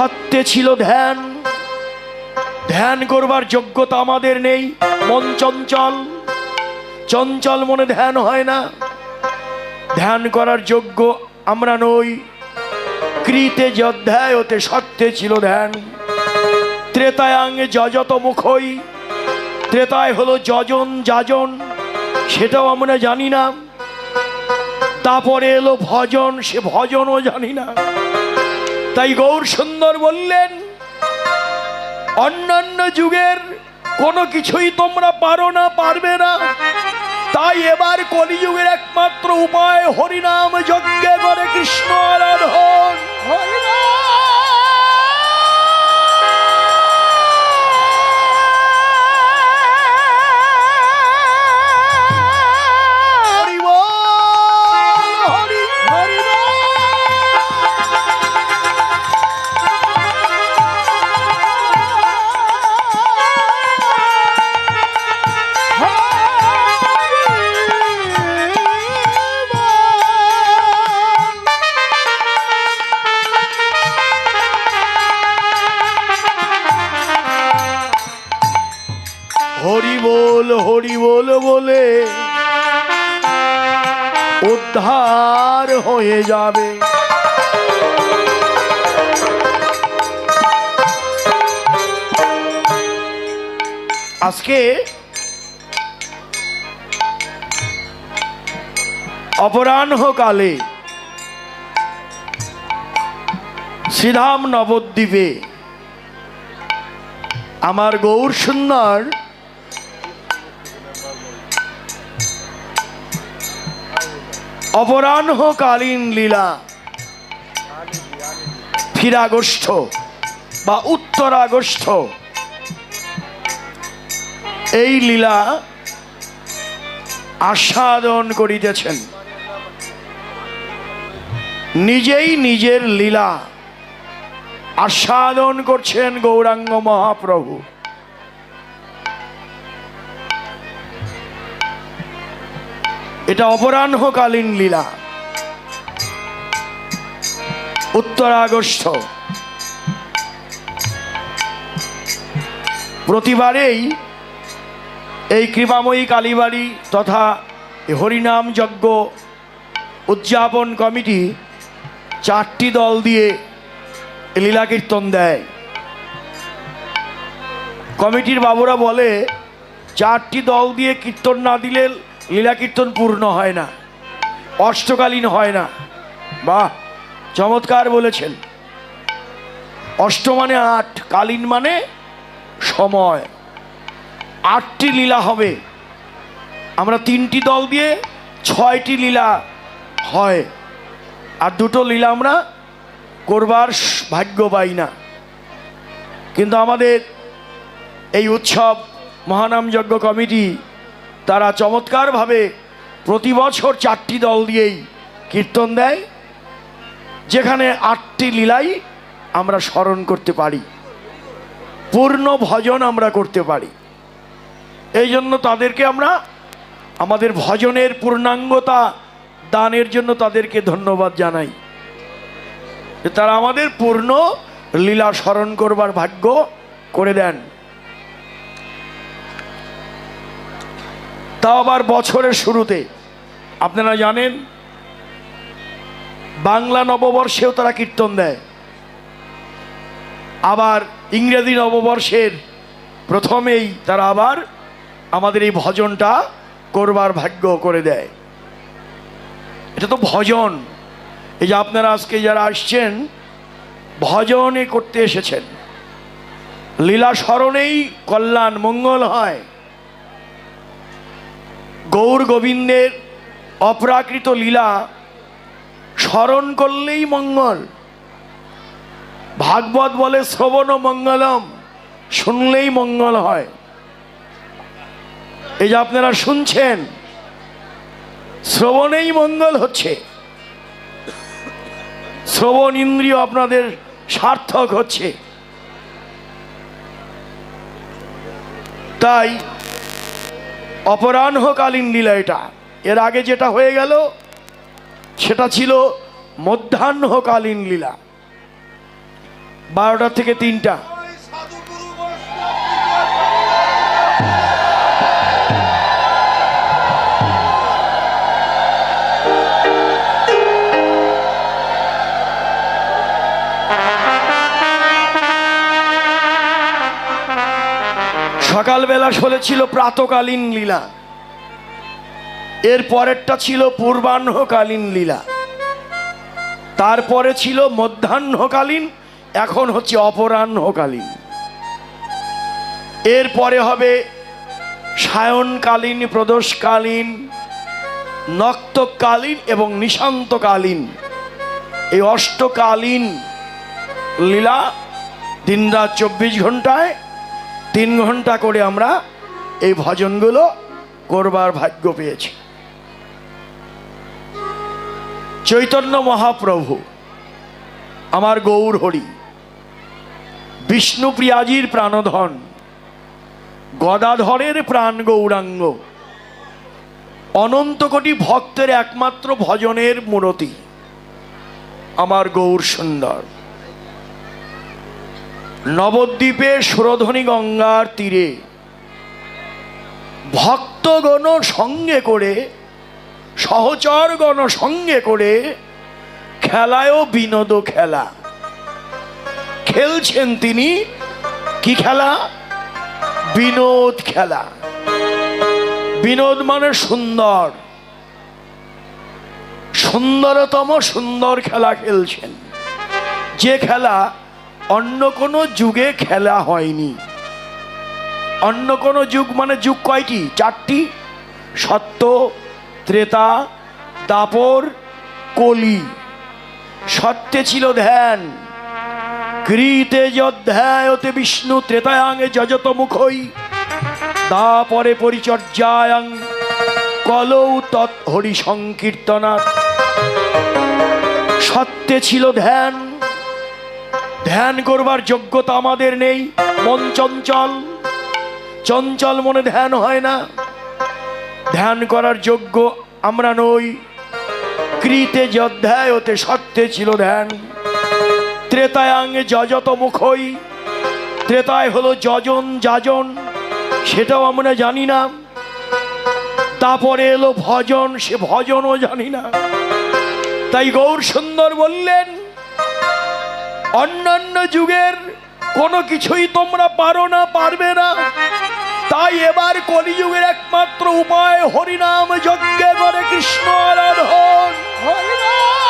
সত্যে ছিল ধ্যান। ধ্যান করবার যোগ্যতা আমাদের নেই, মন চঞ্চল। চঞ্চল মনে ধ্যান হয় না। ধ্যান করার যোগ্য আমরা নই। কৃতে যে অধ্যায় হতে সত্যে ছিল ধ্যান। ত্রেতায় ত্রেতায়াঙ্গে যজত মুখই। ত্রেতায় হলো যজন যাজন, সেটাও আমরা জানি না। তারপরে এলো ভজন, সে ভজনও জানি না। তাই গৌর সুন্দর বললেন, অন্যান্য যুগের কোনো কিছুই তোমরা পারো না, পারবে না। তাই এবার কলিযুগের একমাত্র উপায় হরিনাম যজ্ঞে করে কৃষ্ণ আরাধন। হরি হরি বল হরি বল বলে উদ্ধার হয়ে যাবে। আজকে অপরাহ্নকালে শ্রীধাম নবদ্বীপে আমার গৌর সুন্দর অপরাহ্নকালীন লীলা। ফিরাগোষ্ঠ বা উত্তরাগোষ্ঠ। এই লীলা আস্বাদন করিতেছেন। নিজেই নিজের লীলা আস্বাদন করছেন গৌরাঙ্গ মহাপ্রভু। এটা অপরাহ্নকালীন লীলা। উত্তর আগস্ট প্রতিবারেই এই কৃপাময়ী কালীবাড়ি তথা হরিনাম যজ্ঞ উদযাপন কমিটি চারটি দল দিয়ে লীলা কীর্তন দেয়। কমিটির বাবুরা বলে, চারটি দল দিয়ে কীর্তন না দিলে লীলা কীর্তন পূর্ণ হয় না, অষ্টকালীন হয় না। বাহ, চমৎকার বলেছেন। অষ্ট মানে আট, কালীন মানে সময়। আটটি লীলা হবে। আমরা তিনটি দল দিয়ে ছয়টি লীলা হয়। আর দুটো লীলা আমরা করবার ভাগ্য পাই না। কিন্তু আমাদের এই উৎসব মহানাম যজ্ঞ কমিটি তারা চমৎকারভাবে প্রতি বছর চারটি দল দিয়েই কীর্তন দেয়, যেখানে আটটি লীলাই আমরা স্মরণ করতে পারি, পূর্ণ ভজন আমরা করতে পারি। এই জন্য তাদেরকে আমরা আমাদের ভজনের পূর্ণাঙ্গতা দানের জন্য তাদেরকে ধন্যবাদ জানাই। তারা আমাদের পূর্ণ লীলা স্মরণ করবার ভাগ্য করে দেন। তাও আবার বছরের শুরুতে। আপনারা জানেন, বাংলা নববর্ষেও তারা কীর্তন দেয়। আবার ইংরেজি নববর্ষের প্রথমেই তারা আবার আমাদের এই ভজনটা করবার ভাগ্য করে দেয়। এটা তো ভজন। এই যে আপনারা আজকে যারা আসছেন ভজনে করতে এসেছেন। লীলা স্মরণেই কল্যাণ, মঙ্গল হয়। গৌর গোবিন্দের অপ্রাকৃত লীলা স্মরণ করলেই মঙ্গল। ভাগবত বলে শ্রবণ মঙ্গলম, শুনলেই মঙ্গল হয়। এই যে আপনারা শুনছেন, শ্রবণেই মঙ্গল হচ্ছে। শ্রবণ ইন্দ্রিয় আপনাদের সার্থক হচ্ছে। তাই অপরাহ্নকালীন লীলা এটা। এর আগে যেটা হয়ে গেল, সেটা ছিল মধ্যাহ্নকালীন লীলা। বারোটা থেকে তিনটা। সকালবেলা শোলে ছিল প্রাতকালীন লীলা। এর পরেরটা ছিল পূর্বাহ্নকালীন লীলা। তারপরে ছিল মধ্যাহ্নকালীন, এখন হচ্ছে অপরাহ্নকালীন। এরপরে হবে সায়নকালীন, প্রদোষকালীন, নক্তকালীন এবং নিশান্তকালীন। এই অষ্টকালীন লীলা দিনরাত চব্বিশ ঘন্টায় তিন ঘণ্টা করে আমরা এই ভজনগুলো করবার ভাগ্য পেয়েছি। চৈতন্য মহাপ্রভু, আমার গৌর হরি বিষ্ণুপ্রিয়াজির প্রাণধন, গদাধরের প্রাণ গৌরাঙ্গ, অনন্ত কোটি ভক্তের একমাত্র ভজনের মূরতি, আমার গৌর সুন্দর। নবদ্বীপে সুরধনী গঙ্গার তীরে ভক্তগণ সঙ্গে করে, সহচরগণ সঙ্গে করে খেলায়ও বিনোদ খেলা। খেলছেন তিনি কি খেলা? বিনোদ খেলা। বিনোদ মানে সুন্দর। সুন্দরতম সুন্দর খেলা খেলছেন। যে খেলা অন্য কোনো যুগে খেলা হয়নি। অন্য কোনো যুগ মানে যুগ কয়টি? চারটি? সত্য, ত্রেতা, দাপর, কলি। সত্যে ছিল ধ্যান। কৃতে যধ্যায়তে বিষ্ণু ত্রেতায়াঙ্গে যজত মুখই দাপরে পরিচর্যায়াং কলৌ তৎ হরি সংকীর্তনাথ সত্যে ছিল ধ্যান। ধ্যান করবার যোগ্যতা আমাদের নেই। মন চঞ্চল। চঞ্চল মনে ধ্যান হয় না। ধ্যান করার যোগ্য আমরা নই। কৃতে যধ্যায় হতে সত্যে ছিল ধ্যান। ত্রেতায়াঙ্গে যজত মুখই। ত্রেতায় হলো যজন যাজন, সেটাও আমরা জানি না। তারপরে এলো ভজন, সে ভজনও জানি না। তাই গৌর সুন্দর বললেন অন্যান্য যুগের কোনো কিছুই তোমরা পারো না, পারবে না। তাই এবার কলিযুগের একমাত্র উপায় হরিনাম যজ্ঞে করে কৃষ্ণ আরাধন। হরিনাম!